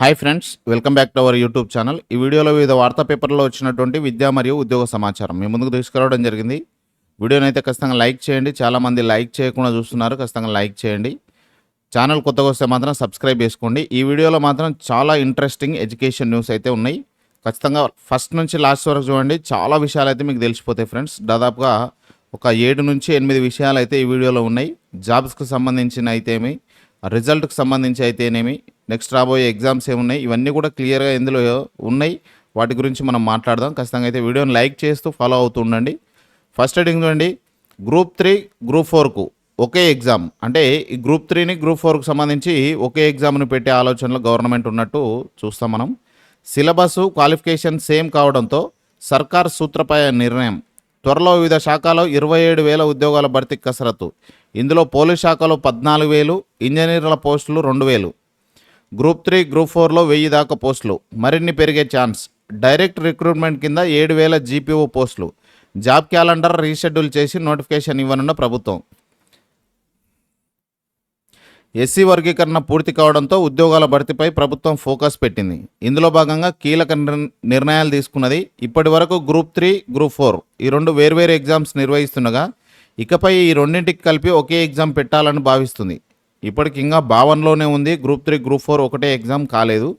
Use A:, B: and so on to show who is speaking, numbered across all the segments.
A: Hi friends welcome back to our YouTube channel ఈ వీడియోలో వివిధ వార్తా పేపర్లో వచ్చినటువంటి విద్యా మరియు ఉద్యోగ సమాచారం మీ ముందుకు తీసుకురావడం జరిగింది. వీడియోని అయితే ఖచ్చితంగా లైక్ చేయండి. చాలామంది లైక్ చేయకుండా చూస్తున్నారు. ఖచ్చితంగా లైక్ చేయండి. ఛానల్ కొత్తగా వస్తే మాత్రం సబ్స్క్రైబ్ చేసుకోండి. ఈ వీడియోలో మాత్రం చాలా ఇంట్రెస్టింగ్ ఎడ్యుకేషన్ న్యూస్ అయితే ఉన్నాయి. ఖచ్చితంగా ఫస్ట్ నుంచి లాస్ట్ వరకు చూడండి. చాలా విషయాలు అయితే మీకు తెలిసిపోతాయి ఫ్రెండ్స్ దాదాపుగా ఒక ఏడు నుంచి ఎనిమిది విషయాలు అయితే ఈ వీడియోలో ఉన్నాయి. జాబ్స్కి సంబంధించిన అయితేమి రిజల్ట్కి సంబంధించి అయితేనేమి నెక్స్ట్ రాబోయే ఎగ్జామ్స్ ఏమున్నాయి? ఇవన్నీ కూడా క్లియర్గా ఇందులో ఉన్నాయి. వాటి గురించి మనం మాట్లాడదాం. ఖచ్చితంగా అయితే వీడియోని లైక్ చేస్తూ ఫాలో అవుతూ ఉండండి. ఫస్ట్ హెడింగ్ చూడండి. గ్రూప్ త్రీ గ్రూప్ ఫోర్కు ఒకే ఎగ్జామ్. అంటే ఈ గ్రూప్ త్రీని గ్రూప్ ఫోర్కు సంబంధించి ఒకే ఎగ్జామ్ను పెట్టే ఆలోచనలో గవర్నమెంట్ ఉన్నట్టు చూస్తాం మనం. సిలబస్ క్వాలిఫికేషన్ సేమ్ కావడంతో సర్కార్ సూత్రపాయ నిర్ణయం. త్వరలో వివిధ శాఖలో ఇరవై ఏడు వేల ఉద్యోగాల భర్తీ కసరత్తు. ఇందులో పోలీస్ శాఖలో పద్నాలుగు వేలు ఇంజనీర్ల పోస్టులు రెండు వేలు. గ్రూప్ త్రీ గ్రూప్ ఫోర్లో వెయ్యి దాకా పోస్టులు. మరిన్ని పెరిగే ఛాన్స్. డైరెక్ట్ రిక్రూట్మెంట్ కింద ఏడు వేల జీపీఓ పోస్టులు. జాబ్ క్యాలెండర్ రీషెడ్యూల్ చేసి నోటిఫికేషన్ ఇవ్వనున్న ప్రభుత్వం. ఎస్సీ వర్గీకరణ పూర్తి కావడంతో ఉద్యోగాల భర్తీపై ప్రభుత్వం ఫోకస్ పెట్టింది. ఇందులో భాగంగా కీలక నిర్- నిర్ణయాలు తీసుకున్నది ఇప్పటి వరకు గ్రూప్ త్రీ గ్రూప్ ఫోర్. ఈ రెండు వేర్వేరు ఎగ్జామ్స్ నిర్వహిస్తుండగా ఇకపై ఈ రెండింటికి కలిపి ఒకే ఎగ్జామ్ పెట్టాలని భావిస్తుంది. ఇప్పటికి ఇంకా భావనలోనే ఉంది. గ్రూప్ త్రీ గ్రూప్ ఫోర్ ఒకటే ఎగ్జామ్ కాలేదు.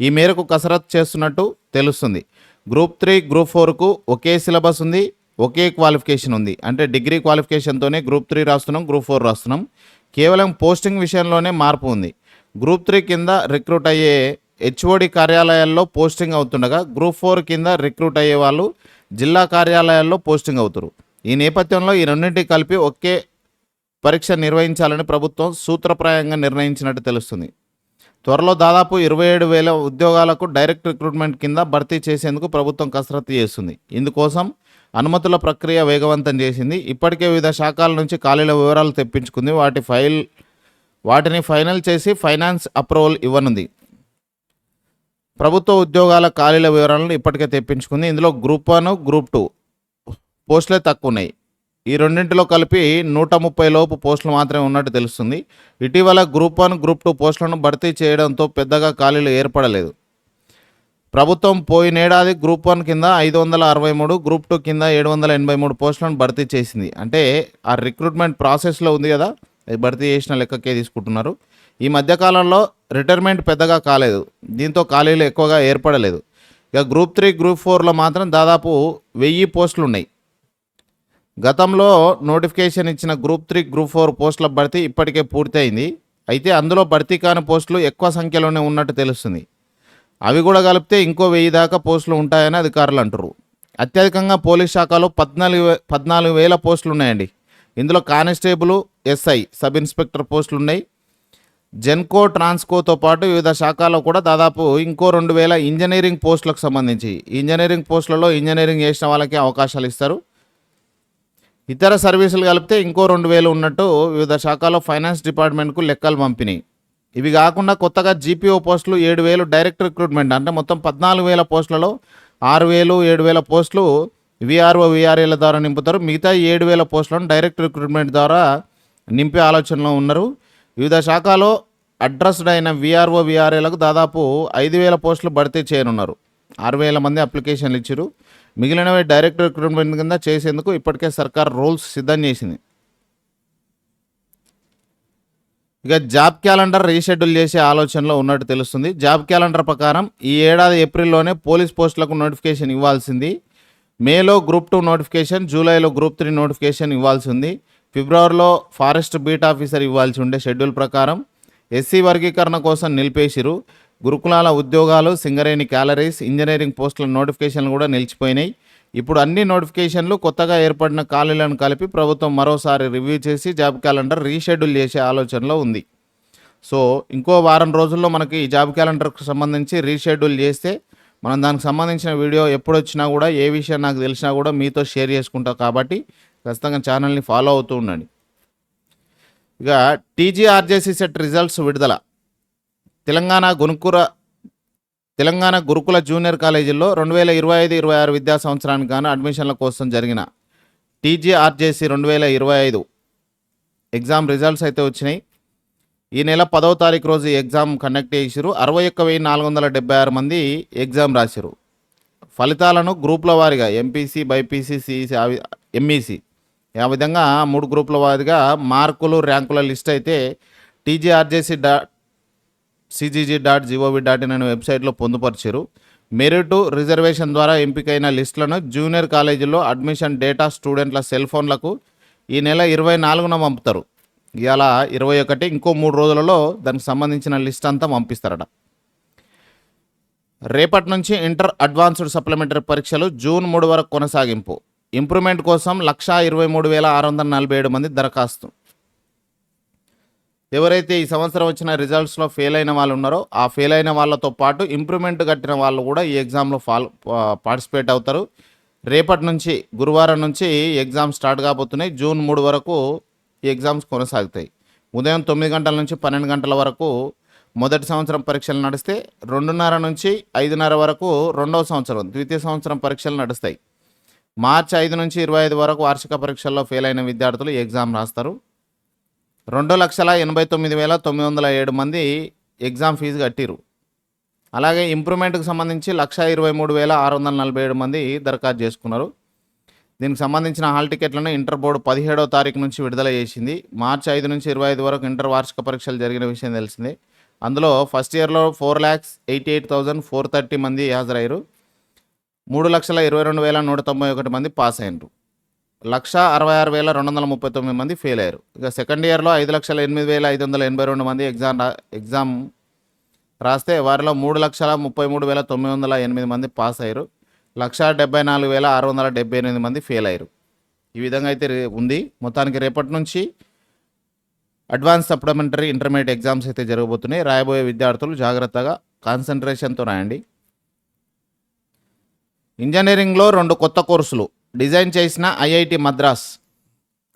A: ఈ మేరకు కసరత్ చేస్తున్నట్టు తెలుస్తుంది. గ్రూప్ త్రీ గ్రూప్ ఫోర్కు ఒకే సిలబస్ ఉంది ఒకే క్వాలిఫికేషన్ ఉంది. అంటే డిగ్రీ క్వాలిఫికేషన్తోనే గ్రూప్ త్రీ రాస్తున్నాం గ్రూప్ ఫోర్ రాస్తున్నాం. కేవలం పోస్టింగ్ విషయంలోనే మార్పు ఉంది. గ్రూప్ త్రీ కింద రిక్రూట్ అయ్యే హెచ్ఓడి కార్యాలయాల్లో పోస్టింగ్ అవుతుండగా గ్రూప్ ఫోర్ కింద రిక్రూట్ అయ్యే వాళ్ళు జిల్లా కార్యాలయాల్లో పోస్టింగ్ అవుతారు. ఈ నేపథ్యంలో ఈ రెండింటికి కలిపి ఒకే పరీక్ష నిర్వహించాలని ప్రభుత్వం సూత్రప్రాయంగా నిర్ణయించినట్టు తెలుస్తుంది. త్వరలో దాదాపు ఇరవై ఏడు వేల ఉద్యోగాలకు డైరెక్ట్ రిక్రూట్మెంట్ కింద భర్తీ చేసేందుకు ప్రభుత్వం కసరత్తు చేస్తుంది. ఇందుకోసం అనుమతుల ప్రక్రియ వేగవంతం చేసింది. ఇప్పటికే వివిధ శాఖల నుంచి ఖాళీల వివరాలు తెప్పించుకుంది. వాటి ఫైల్ వాటిని ఫైనల్ చేసి ఫైనాన్స్ అప్రూవల్ ఇవ్వనుంది. ప్రభుత్వ ఉద్యోగాల ఖాళీల వివరాలను ఇప్పటికే తెప్పించుకుంది. ఇందులో గ్రూప్ వన్ గ్రూప్ టూ పోస్టులే తక్కువ ఉన్నాయి. ఈ రెండింటిలో కలిపి నూట ముప్పై లోపు పోస్టులు మాత్రమే ఉన్నట్టు తెలుస్తుంది. ఇటీవల గ్రూప్ వన్ గ్రూప్ టూ పోస్టులను భర్తీ చేయడంతో పెద్దగా ఖాళీలు ఏర్పడలేదు. ప్రభుత్వం పోయినేడాది గ్రూప్ వన్ కింద ఐదు వందల అరవై మూడు గ్రూప్ టూ కింద ఏడు వందల ఎనభై మూడు పోస్టులను భర్తీ చేసింది. అంటే ఆ రిక్రూట్మెంట్ ప్రాసెస్లో ఉంది కదా అది భర్తీ చేసిన లెక్కకే తీసుకుంటున్నారు. ఈ మధ్యకాలంలో రిటైర్మెంట్ పెద్దగా కాలేదు. దీంతో ఖాళీలు ఎక్కువగా ఏర్పడలేదు. ఇక గ్రూప్ త్రీ గ్రూప్ ఫోర్లో మాత్రం దాదాపు వెయ్యి పోస్టులు ఉన్నాయి గతంలో నోటిఫికేషన్ ఇచ్చిన గ్రూప్ త్రీ గ్రూప్ ఫోర్ పోస్టుల భర్తీ ఇప్పటికే పూర్తయింది. అయితే అందులో భర్తీ కాని పోస్టులు ఎక్కువ సంఖ్యలోనే ఉన్నట్టు తెలుస్తుంది. అవి కూడా కలిపితే ఇంకో వెయ్యి దాకా పోస్టులు ఉంటాయని అధికారులు అంటారు అత్యధికంగా పోలీస్ శాఖలో పద్నాలుగు వే- పద్నాలుగు వేల పోస్టులు ఉన్నాయండి. ఇందులో కానిస్టేబుల్ ఎస్ఐ సబ్ ఇన్స్పెక్టర్ పోస్టులు ఉన్నాయి. జెన్కో ట్రాన్స్కోతో పాటు వివిధ శాఖల్లో కూడా దాదాపు ఇంకో రెండు వేల ఇంజనీరింగ్ పోస్టులకు సంబంధించి ఇంజనీరింగ్ పోస్టులలో ఇంజనీరింగ్ చేసిన వాళ్ళకి అవకాశాలు ఇస్తారు. ఇతర సర్వీసులు కలిపితే ఇంకో రెండు వేలు ఉన్నట్టు వివిధ శాఖలో ఫైనాన్స్ డిపార్ట్మెంట్కు లెక్కలు పంపినాయి. ఇవి కాకుండా కొత్తగా జీపీఓ పోస్టులు ఏడు వేలు డైరెక్ట్ రిక్రూట్మెంట్ అంటే మొత్తం పద్నాలుగు వేల పోస్టులలో ఆరు వేలు ఏడు వేల పోస్టులు విఆర్ఓ విఆర్ఏల ద్వారా నింపుతారు. మిగతా ఏడు వేల పోస్టులను డైరెక్ట్ రిక్రూట్మెంట్ ద్వారా నింపే ఆలోచనలో ఉన్నారు. వివిధ శాఖలో అడ్రస్డ్ అయిన విఆర్ఓ విఆర్ఏలకు దాదాపు ఐదు వేల పోస్టులు భర్తీ చేయనున్నారు. ఆరు వేల మంది అప్లికేషన్లు ఇచ్చారు మిగిలినవి డైరెక్ట్ రిక్రూట్మెంట్ కింద చేసేందుకు ఇప్పటికే సర్కార్ రూల్స్ సిద్ధం చేసింది. ఇక జాబ్ క్యాలెండర్ రీషెడ్యూల్ చేసే ఆలోచనలో ఉన్నట్టు తెలుస్తుంది. జాబ్ క్యాలెండర్ ప్రకారం ఈ ఏడాది ఏప్రిల్లోనే పోలీస్ పోస్టులకు నోటిఫికేషన్ ఇవ్వాల్సింది. మేలో గ్రూప్ టూ నోటిఫికేషన్ జూలైలో గ్రూప్ త్రీ నోటిఫికేషన్ ఇవ్వాల్సి ఉంది ఫిబ్రవరిలో ఫారెస్ట్ బీట్ ఆఫీసర్ ఇవ్వాల్సి ఉండే షెడ్యూల్ ప్రకారం ఎస్సీ వర్గీకరణ కోసం నిలిపేసిరు. గురుకులాల ఉద్యోగాలు సింగరేణి క్యాలరీస్ ఇంజనీరింగ్ పోస్టుల నోటిఫికేషన్లు కూడా నిలిచిపోయినాయి. ఇప్పుడు అన్ని నోటిఫికేషన్లు కొత్తగా ఏర్పడిన ఖాళీలను కలిపి ప్రభుత్వం మరోసారి రివ్యూ చేసి జాబ్ క్యాలెండర్ రీషెడ్యూల్ చేసే ఆలోచనలో ఉంది. సో ఇంకో వారం రోజుల్లో మనకి ఈ జాబ్ క్యాలెండర్కు సంబంధించి రీషెడ్యూల్ చేస్తే మనం దానికి సంబంధించిన వీడియో ఎప్పుడు వచ్చినా కూడా ఏ విషయం నాకు తెలిసినా కూడా మీతో షేర్ చేసుకుంటా కాబట్టి ఖచ్చితంగా ఛానల్ని ఫాలో అవుతూ ఉండండి. ఇక టీజీఆర్జేసీ సెట్ రిజల్ట్స్ విడుదల. తెలంగాణ గునుకుర తెలంగాణ గురుకుల జూనియర్ కాలేజీల్లో రెండు వేల ఇరవై ఐదు ఇరవై ఆరు విద్యా సంవత్సరానికి గాను అడ్మిషన్ల కోసం జరిగిన టీజీఆర్జేసీ రెండు వేల ఇరవై ఐదు ఎగ్జామ్ రిజల్ట్స్ అయితే వచ్చినాయి. ఈ నెల పదవ తారీఖు రోజు ఎగ్జామ్ కండక్ట్ చేసిరు అరవై ఒక్క వెయ్యి నాలుగు వందల డెబ్బై ఆరు మంది ఎగ్జామ్ రాసిరు ఫలితాలను గ్రూపుల వారీగా ఎంపీసీ బైపీసీ సిఈసి ఎంఈసీ ఆ విధంగా మూడు గ్రూపుల వారీగా మార్కులు ర్యాంకుల లిస్ట్ అయితే టీజీఆర్జేసీ డా CGG dot GOV dot in అనే వెబ్సైట్లో పొందుపరిచారు మెరిట్ రిజర్వేషన్ ద్వారా ఎంపికైన లిస్టులను జూనియర్ కాలేజీల్లో అడ్మిషన్ డేటా స్టూడెంట్ల సెల్ ఫోన్లకు ఈ నెల ఇరవై నాలుగున పంపుతారు. ఇవాళ ఇరవై ఒకటి ఇంకో మూడు రోజులలో దానికి సంబంధించిన లిస్ట్ అంతా పంపిస్తారట. రేపటి నుంచి ఇంటర్ అడ్వాన్స్డ్ సప్లిమెంటరీ పరీక్షలు జూన్ మూడు వరకు కొనసాగింపు. ఇంప్రూవ్మెంట్ కోసం లక్షా ఇరవై మూడు వేల ఆరు వందల నలభై ఏడు మంది దరఖాస్తు. ఎవరైతే ఈ సంవత్సరం వచ్చిన రిజల్ట్స్లో ఫెయిల్ అయిన వాళ్ళు ఉన్నారో ఆ ఫెయిల్ అయిన వాళ్ళతో పాటు ఇంప్రూవ్మెంట్ కట్టిన వాళ్ళు కూడా ఈ ఎగ్జామ్లో ఫాల్ పార్టిసిపేట్ అవుతారు. రేపటి నుంచి గురువారం నుంచి ఎగ్జామ్ స్టార్ట్ కాబోతున్నాయి. జూన్ మూడు వరకు ఈ ఎగ్జామ్స్ కొనసాగుతాయి. ఉదయం తొమ్మిది గంటల నుంచి పన్నెండు గంటల వరకు మొదటి సంవత్సరం పరీక్షలు నడిస్తే రెండున్నర నుంచి ఐదున్నర వరకు రెండవ సంవత్సరం ద్వితీయ సంవత్సరం పరీక్షలు నడుస్తాయి. మార్చి ఐదు నుంచి ఇరవై ఐదు వరకు వార్షిక పరీక్షల్లో ఫెయిల్ అయిన విద్యార్థులు ఈ ఎగ్జామ్ రాస్తారు. రెండు లక్షల ఎనభై తొమ్మిది వేల తొమ్మిది వందల ఏడు మంది ఎగ్జామ్ ఫీజు కట్టిరు. అలాగే ఇంప్రూవ్మెంట్కి సంబంధించి లక్ష ఇరవై మూడు వేల ఆరు వందల నలభై ఏడు మంది దరఖాస్తు చేసుకున్నారు. దీనికి సంబంధించిన హాల్ టికెట్లను ఇంటర్ బోర్డు పదిహేడవ తారీఖు నుంచి విడుదల చేసింది. మార్చి ఐదు నుంచి ఇరవై ఐదు వరకు ఇంటర్ వార్షిక పరీక్షలు జరిగిన విషయం తెలిసిందే. అందులో ఫస్ట్ ఇయర్లో four lakhs eighty eight thousand four thirty మంది హాజరయ్యారు. మూడు లక్షల ఇరవై రెండు వేల నూట తొంభై ఒకటి మంది పాస్ అయినరు లక్ష అరవై ఆరు వేల రెండు వందల ముప్పై తొమ్మిది మంది ఫెయిల్ అయ్యారు. ఇక సెకండ్ ఇయర్లో ఐదు లక్షల ఎనిమిది వేల ఐదు వందల ఎనభై రెండు మంది ఎగ్జామ్ రా ఎగ్జామ్ రాస్తే వారిలో మూడు లక్షల ముప్పై మూడు వేల తొమ్మిది వందల ఎనిమిది మంది పాస్ అయ్యారు. లక్ష డెబ్బై నాలుగు వేల ఆరు వందల డెబ్బై ఎనిమిది మంది ఫెయిల్ అయ్యారు. ఈ విధంగా అయితే రే- ఉంది. మొత్తానికి రేపటి నుంచి అడ్వాన్స్ సప్లిమెంటరీ ఇంటర్మీడియట్ ఎగ్జామ్స్ అయితే జరగబోతున్నాయి. రాయబోయే విద్యార్థులు జాగ్రత్తగా కాన్సన్ట్రేషన్తో రాయండి. ఇంజనీరింగ్లో రెండు కొత్త కోర్సులు డిజైన్ చేసిన IIT Madras.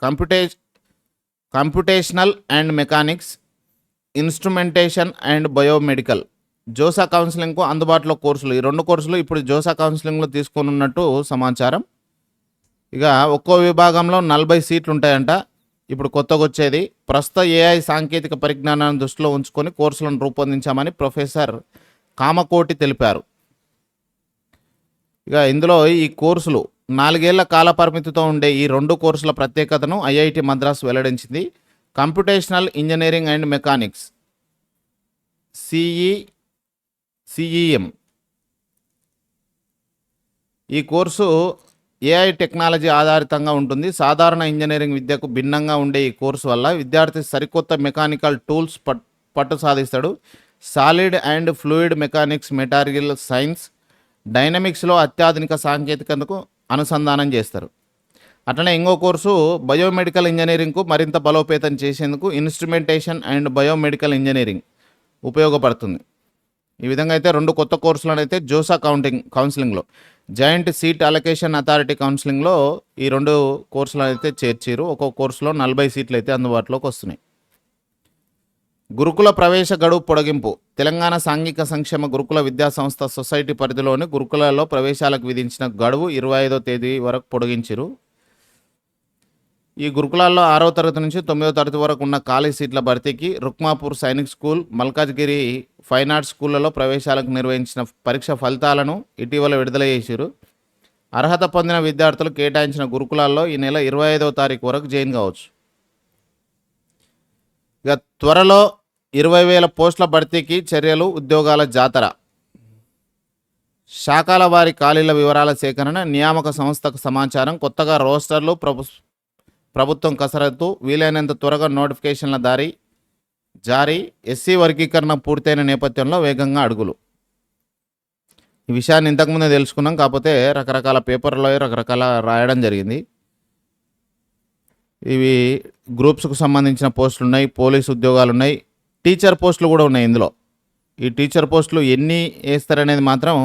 A: Compute computational and mechanics instrumentation and biomedical. JoSAA కౌన్సిలింగ్కు అందుబాటులో కోర్సులు. ఈ రెండు కోర్సులు ఇప్పుడు జోసా కౌన్సిలింగ్లో తీసుకోనున్నట్టు సమాచారం. ఇక ఒక్కో విభాగంలో నలభై సీట్లు ఉంటాయంట ఇప్పుడు కొత్తగా వచ్చేది ప్రస్తుత ఏఐ సాంకేతిక పరిజ్ఞానాన్ని దృష్టిలో ఉంచుకొని కోర్సులను రూపొందించామని ప్రొఫెసర్ కామకోటి తెలిపారు. ఇక ఇందులో ఈ కోర్సులు నాలుగేళ్ళ కాలపరిమితితో ఉండే ఈ రెండు కోర్సుల ప్రత్యేకతను ఐఐటి మద్రాస్ వెల్లడించింది. Computational engineering and mechanics CE CEM. ఈ కోర్సు ఏఐ టెక్నాలజీ ఆధారితంగా ఉంటుంది. సాధారణ ఇంజనీరింగ్ విద్యకు భిన్నంగా ఉండే ఈ కోర్సు వల్ల విద్యార్థి సరికొత్త మెకానికల్ టూల్స్ పట్ పట్టు సాధిస్తాడు. Solid and fluid mechanics material science డైనమిక్స్లో అత్యాధునిక సాంకేతికతకు అనుసంధానం చేస్తారు. అట్లనే ఇంకో కోర్సు బయోమెడికల్ ఇంజనీరింగ్కు మరింత బలోపేతం చేసేందుకు ఇన్స్ట్రుమెంటేషన్ అండ్ బయోమెడికల్ ఇంజనీరింగ్ ఉపయోగపడుతుంది. ఈ విధంగా అయితే రెండు కొత్త కోర్సులను అయితే జోసా కౌంటింగ్ కౌన్సిలింగ్లో జాయింట్ సీట్ అలొకేషన్ అథారిటీ కౌన్సిలింగ్లో ఈ రెండు కోర్సులను అయితే చేర్చారు. ఒక్కొక్క కోర్సులో నలభై సీట్లు అయితే అందుబాటులోకి వస్తున్నాయి. గురుకుల ప్రవేశ గడువు పొడిగింపు. తెలంగాణ సాంఘిక సంక్షేమ గురుకుల విద్యా సంస్థ సొసైటీ పరిధిలోని గురుకులాల్లో ప్రవేశాలకు విధించిన గడువు ఇరవై ఐదో తేదీ వరకు పొడిగించిరు. ఈ గురుకులాల్లో ఆరో తరగతి నుంచి తొమ్మిదో తరగతి వరకు ఉన్న ఖాళీ సీట్ల భర్తీకి Rukmapur Sainik school Malkajgiri fine arts స్కూళ్ళలో ప్రవేశాలకు నిర్వహించిన పరీక్ష ఫలితాలను ఇటీవల విడుదల చేశారు అర్హత పొందిన విద్యార్థులు కేటాయించిన గురుకులాల్లో ఈ నెల ఇరవై ఐదవ తారీఖు వరకు జాయిన్ కావచ్చు. ఇక త్వరలో ఇరవై వేల పోస్టుల భర్తీకి చర్యలు ఉద్యోగాల జాతర. శాఖల వారి ఖాళీల వివరాల సేకరణ నియామక సంస్థకు సమాచారం కొత్తగా రోస్టర్లు ప్రభు ప్రభుత్వం కసరత్తు వీలైనంత త్వరగా నోటిఫికేషన్ల దారి జారీ ఎస్సీ వర్గీకరణ పూర్తయిన నేపథ్యంలో వేగంగా అడుగులు. ఈ విషయాన్ని ఇంతకుముందే తెలుసుకున్నాం కాకపోతే రకరకాల పేపర్లో రకరకాల రాయడం జరిగింది. ఇవి గ్రూప్స్కు సంబంధించిన పోస్టులు ఉన్నాయి పోలీస్ ఉద్యోగాలు ఉన్నాయి టీచర్ పోస్టులు కూడా ఉన్నాయి ఇందులో. ఈ టీచర్ పోస్టులు ఎన్ని వేస్తారనేది మాత్రం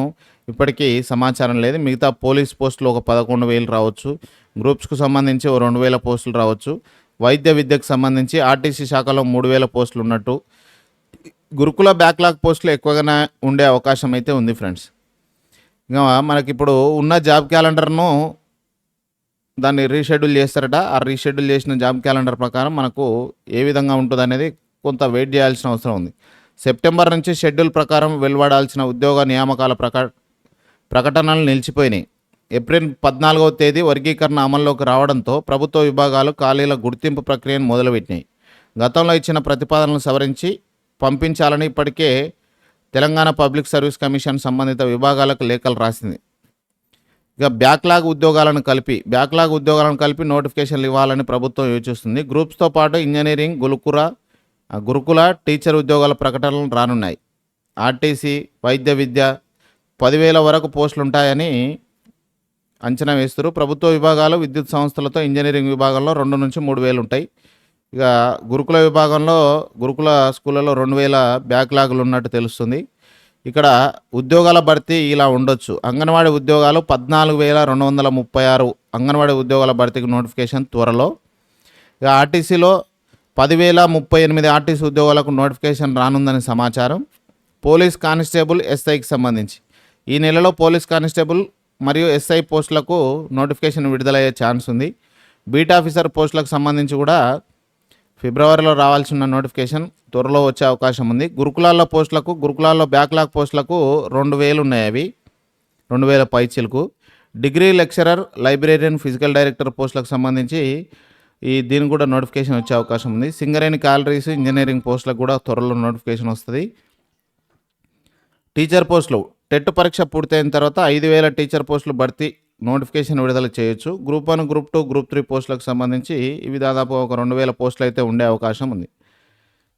A: ఇప్పటికీ సమాచారం లేదు. మిగతా పోలీస్ పోస్టులు ఒక పదకొండు వేలు రావచ్చు గ్రూప్స్కు సంబంధించి ఓ రెండు వేల పోస్టులు రావచ్చు వైద్య విద్యకు సంబంధించి ఆర్టీసీ శాఖలో మూడు వేల పోస్టులు ఉన్నట్టు. గురుకుల బ్యాక్లాగ్ పోస్టులు ఎక్కువగానే ఉండే అవకాశం అయితే ఉంది ఫ్రెండ్స్. ఇంకా మనకి ఇప్పుడు ఉన్న జాబ్ క్యాలెండర్ను దాన్ని రీషెడ్యూల్ చేస్తారట. ఆ రీషెడ్యూల్ చేసిన జాబ్ క్యాలెండర్ ప్రకారం మనకు ఏ విధంగా ఉంటుంది అనేది కొంత వెయిట్ చేయాల్సిన అవసరం ఉంది. సెప్టెంబర్ నుంచి షెడ్యూల్ ప్రకారం వెలువడాల్సిన ఉద్యోగ నియామకాల ప్రక ప్రకటనలు నిలిచిపోయినాయి. ఏప్రిల్ పద్నాలుగవ తేదీ వర్గీకరణ అమల్లోకి రావడంతో ప్రభుత్వ విభాగాలు ఖాళీల గుర్తింపు ప్రక్రియను మొదలుపెట్టినాయి. గతంలో ఇచ్చిన ప్రతిపాదనలు సవరించి పంపించాలని ఇప్పటికే తెలంగాణ పబ్లిక్ సర్వీస్ కమిషన్ సంబంధిత విభాగాలకు లేఖలు రాసింది. ఇక బ్యాక్లాగ్ ఉద్యోగాలను కలిపి బ్యాక్లాగ్ ఉద్యోగాలను కలిపి నోటిఫికేషన్లు ఇవ్వాలని ప్రభుత్వం యోచిస్తుంది. గ్రూప్స్తో పాటు ఇంజనీరింగ్ గురుకుల గురుకుల టీచర్ ఉద్యోగాల ప్రకటనలు రానున్నాయి. ఆర్టీసీ వైద్య విద్య పదివేల వరకు పోస్టులు ఉంటాయని అంచనా వేస్తారు ప్రభుత్వ విభాగాలు విద్యుత్ సంస్థలతో ఇంజనీరింగ్ విభాగంలో రెండు నుంచి మూడు వేలు ఉంటాయి ఇక గురుకుల విభాగంలో గురుకుల స్కూళ్ళలో రెండు వేల బ్యాక్లాగులు ఉన్నట్టు తెలుస్తుంది. ఇక్కడ ఉద్యోగాల భర్తీ ఇలా ఉండొచ్చు. అంగన్వాడీ ఉద్యోగాలు పద్నాలుగు వేల రెండు వందల ముప్పై ఆరు అంగన్వాడీ ఉద్యోగాల భర్తీకి నోటిఫికేషన్ త్వరలో. ఇక ఆర్టీసీలో పదివేల ముప్పై ఎనిమిది ఆర్టీసీ ఉద్యోగాలకు నోటిఫికేషన్ రానుందని సమాచారం. పోలీస్ కానిస్టేబుల్ ఎస్ఐకి సంబంధించి. ఈ నెలలో పోలీస్ కానిస్టేబుల్ మరియు ఎస్ఐ పోస్టులకు నోటిఫికేషన్ విడుదలయ్యే ఛాన్స్ ఉంది. బీట్ ఆఫీసర్ పోస్టులకు సంబంధించి కూడా ఫిబ్రవరిలో రావాల్సిన నోటిఫికేషన్ త్వరలో వచ్చే అవకాశం ఉంది. గురుకులాల్లో పోస్టులకు గురుకులాల్లో బ్యాక్లాగ్ పోస్టులకు రెండు వేలు ఉన్నాయి అవి. రెండు వేల పైచీలకు. Degree lecturer librarian physical director పోస్టులకు సంబంధించి ఈ దీని కూడా నోటిఫికేషన్ వచ్చే అవకాశం ఉంది. సింగరేణి క్యాలరీస్ ఇంజనీరింగ్ పోస్టులకు కూడా త్వరలో నోటిఫికేషన్ వస్తుంది. టీచర్ పోస్టులు. టెట్ పరీక్ష పూర్తయిన తర్వాత ఐదు వేల టీచర్ పోస్టులు భర్తీ నోటిఫికేషన్ విడుదల చేయొచ్చు. Group one group two group three పోస్టులకు సంబంధించి ఇవి దాదాపు ఒక రెండు వేల పోస్టులు అయితే ఉండే అవకాశం ఉంది.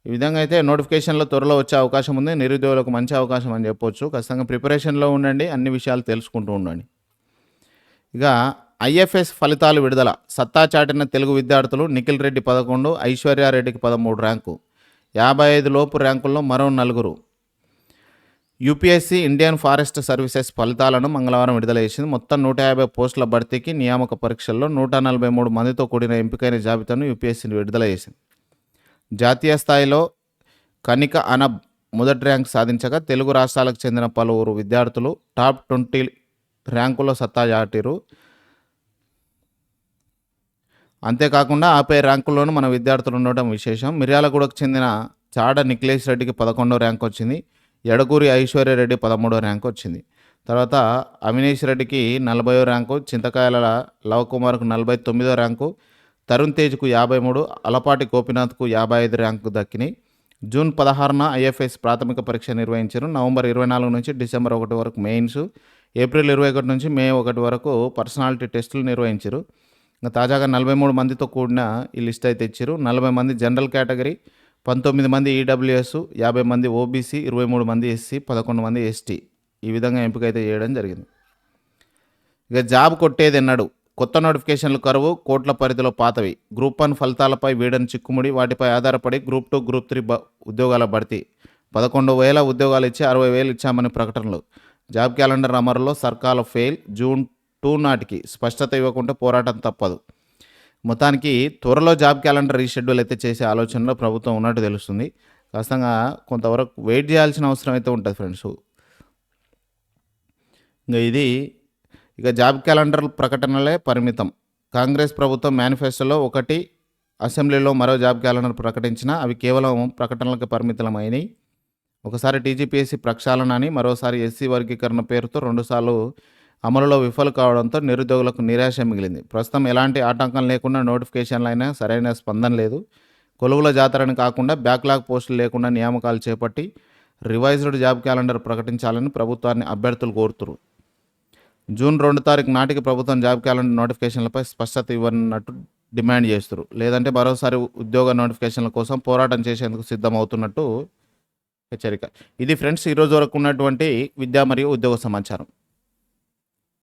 A: ఈ విధంగా అయితే నోటిఫికేషన్లో త్వరలో వచ్చే అవకాశం ఉంది. నిరుద్యోగులకు మంచి అవకాశం అని చెప్పొచ్చు. ఖచ్చితంగా ప్రిపరేషన్లో ఉండండి. అన్ని విషయాలు తెలుసుకుంటూ ఉండండి. ఇక ఐఎఫ్ఎస్ ఫలితాలు విడుదల. సత్తా చాటిన తెలుగు విద్యార్థులు నిఖిల్ రెడ్డి పదకొండు ఐశ్వర్యారెడ్డికి పదమూడు ర్యాంకు. యాభై ఐదు లోపు ర్యాంకుల్లో మరో నలుగురు. యూపీఎస్సీ ఇండియన్ ఫారెస్ట్ సర్వీసెస్ ఫలితాలను మంగళవారం విడుదల చేసింది. మొత్తం నూట యాభై పోస్టుల భర్తీకి నియామక పరీక్షల్లో నూట నలభై మూడు మందితో కూడిన ఎంపికైన జాబితాను యూపీఎస్సీని విడుదల చేసింది. జాతీయ స్థాయిలో కనిక అనబ్ మొదటి ర్యాంక్ సాధించగా తెలుగు రాష్ట్రాలకు చెందిన పలువురు విద్యార్థులు టాప్ ట్వంటీ ర్యాంకులో సత్తా చాటిరు. అంతేకాకుండా ఆపై ర్యాంకుల్లోనూ మన విద్యార్థులు ఉండటం విశేషం. మిర్యాలగూడకు చెందిన చాడ నిఖిలేష్ రెడ్డికి పదకొండో ర్యాంక్ వచ్చింది. ఎడకూరి ఐశ్వర్యరెడ్డి పదమూడో ర్యాంక్ వచ్చింది. తర్వాత అవినేష్ రెడ్డికి నలభైో ర్యాంకు చింతకాయల లవ్ కుమార్కు నలభై తొమ్మిదో ర్యాంకు తరుణ్ తేజ్కు యాభై మూడు అలపాటి గోపినాథ్కు యాభై ఐదు ర్యాంకు దక్కినాయి. జూన్ పదహారున ఐఎఫ్ఎస్ ప్రాథమిక పరీక్ష నిర్వహించారు నవంబర్ ఇరవై నాలుగు నుంచి డిసెంబర్ ఒకటి వరకు మెయిన్స్ ఏప్రిల్ ఇరవై ఒకటి నుంచి మే ఒకటి వరకు పర్సనాలిటీ టెస్టులు నిర్వహించారు. ఇంకా తాజాగా నలభై మూడు మందితో కూడిన ఈ లిస్ట్ అయితే ఇచ్చారు. నలభై మంది జనరల్ కేటగిరీ పంతొమ్మిది మంది ఈడబ్ల్యూఎస్ యాభై మంది ఓబీసీ ఇరవై మూడు మంది ఎస్సీ పదకొండు మంది ఎస్టీ. ఈ విధంగా ఎంపిక అయితే చేయడం జరిగింది. ఇక జాబ్ కొట్టేది ఎన్నడు. కొత్త నోటిఫికేషన్లు కరువు కోట్ల పరిధిలో పాతవి. గ్రూప్ వన్ ఫలితాలపై వీడని చిక్కుముడి వాటిపై ఆధారపడి గ్రూప్ టూ గ్రూప్ త్రీ బ ఉద్యోగాల భర్తీ పదకొండు వేల ఉద్యోగాలు ఇచ్చి అరవై వేలు ఇచ్చామని ప్రకటనలు. జాబ్ క్యాలెండర్ అమరులో సర్కారు ఫెయిల్ జూన్ టూ నాటికి స్పష్టత ఇవ్వకుంటే పోరాటం తప్పదు. మొత్తానికి త్వరలో జాబ్ క్యాలెండర్ రీషెడ్యూల్ అయితే చేసే ఆలోచనలో ప్రభుత్వం ఉన్నట్టు తెలుస్తుంది. ఖచ్చితంగా కొంతవరకు వెయిట్ చేయాల్సిన అవసరం అయితే ఉంటుంది ఫ్రెండ్స్. ఇంకా ఇది ఇక జాబ్ క్యాలెండర్ ప్రకటనలే పరిమితం. కాంగ్రెస్ ప్రభుత్వం మేనిఫెస్టోలో ఒకటి అసెంబ్లీలో మరో జాబ్ క్యాలెండర్ ప్రకటించినా అవి కేవలం ప్రకటనలకు పరిమితమైనవి. ఒకసారి టీజీపీఎస్సీ ప్రక్షాళన అని మరోసారి ఎస్సీ వర్గీకరణ పేరుతో రెండుసార్లు అమలులో విఫలు కావడంతో నిరుద్యోగులకు నిరాశ మిగిలింది. ప్రస్తుతం ఎలాంటి ఆటంకం లేకుండా నోటిఫికేషన్లు అయినా సరైన స్పందన లేదు. కొలువుల జాతరని కాకుండా బ్యాక్లాగ్ పోస్టులు లేకుండా నియామకాలు చేపట్టి రివైజ్డ్ జాబ్ క్యాలెండర్ ప్రకటించాలని ప్రభుత్వాన్ని అభ్యర్థులు కోరుతున్నారు జూన్ రెండు తారీఖు నాటికి ప్రభుత్వం జాబ్ క్యాలెండర్ నోటిఫికేషన్లపై స్పష్టత ఇవ్వనున్నట్టు డిమాండ్ చేస్తారు లేదంటే మరోసారి ఉద్యోగ నోటిఫికేషన్ల కోసం పోరాటం చేసేందుకు సిద్ధమవుతున్నట్టు హెచ్చరిక. ఇది ఫ్రెండ్స్ ఈరోజు వరకు ఉన్నటువంటి విద్యా మరియు ఉద్యోగ సమాచారం.